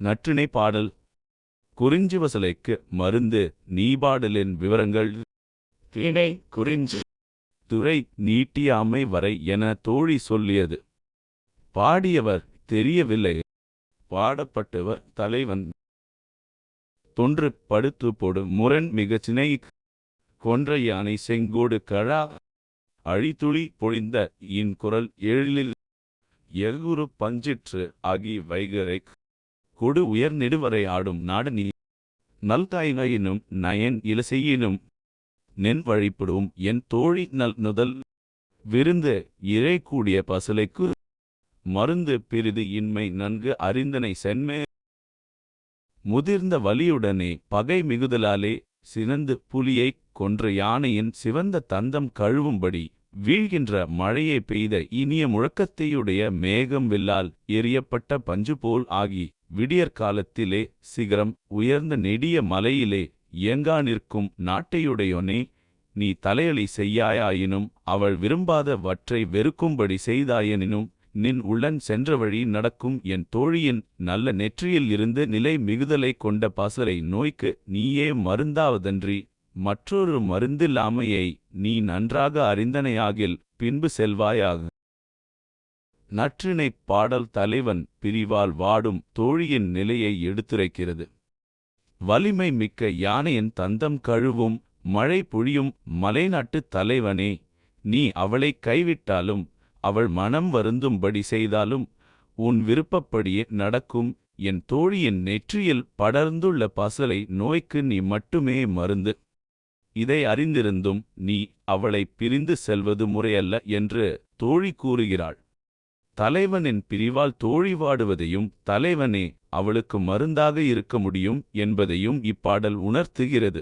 நற்றிணை பாடல். குறிஞ்சிவசலைக்கு மருந்து நீபாடலின் விவரங்கள். திணை குறிஞ்சி. துறை நீட்டியாமை வரை என தோழி சொல்லியது. பாடியவர் தெரியவில்லை. பாடப்பட்டவர் தலைவன். தொன்று படுத்து போடு முரண் மிகச்சினை. கொன்ற யானை செங்கோடு கழா. அழித்துளி பொழிந்த இன் குரல் எழிலில். எகுரு பஞ்சிற்று ஆகி வைகரைக் கொடு உயர் நெடுவரை ஆடும் நாடனி நல்தாயினும் நயன் இலசெயினும் நென் வழிபடும் என் தோழி நல் நுதல். விருந்து இறை கூடிய பசலைக்கு. மருந்து பிரிது இன்மை நன்கு அறிந்தனை சென்மே. முதிர்ந்த வலியுடனே பகை மிகுதலாலே சினந்து புலியைக் கொன்ற யானையின் சிவந்த தந்தம் கழுவும்படி வீழ்கின்ற மழையை பெய்த இனிய முழக்கத்தையுடைய மேகம் வில்லால் எரியப்பட்ட பஞ்சு போல் ஆகி விடியற்காலத்திலே சிகரம் உயர்ந்த நெடிய மலையிலே இயங்கா நிற்கும் நாட்டையுடையோனே நீ தலையளி செய்யாயாயினும் அவள் விரும்பாத வற்றை வெறுக்கும்படி செய்தாயெனினும் நின் உள்ளன் சென்ற வழி நடக்கும் என் தோழியின் நல்ல நெற்றியில் இருந்து நிலை மிகுதலைக் கொண்ட பசலை நோய்க்கு நீயே மருந்தாவதன்றி மற்றொரு மருந்தில்லாமையை நீ நன்றாக அறிந்தனையாகில் பின்பு செல்வாயாக. நற்றிணைப் பாடல் தலைவன் பிரிவால் வாடும் தோழியின் நிலையை எடுத்துரைக்கிறது. வலிமை மிக்க யானையின் தந்தம் கழுவும் மழை பொழியும் மலைநாட்டுத் தலைவனே நீ அவளைக் கைவிட்டாலும் அவள் மனம் வருந்தும்படி செய்தாலும் உன் விருப்பப்படியே நடக்கும் என் தோழியின் நெற்றியில் படர்ந்துள்ள பசலை நோய்க்கு நீ மட்டுமே மருந்து. இதை அறிந்திருந்தும் நீ அவளை பிரிந்து செல்வது முறையல்ல என்று தோழி கூறுகிறாள். தலைவனின் பிரிவால் தோழி வாடுவதையும் தலைவனே அவளுக்கு மருந்தாக இருக்க முடியும் என்பதையும் இப்பாடல் உணர்த்துகிறது.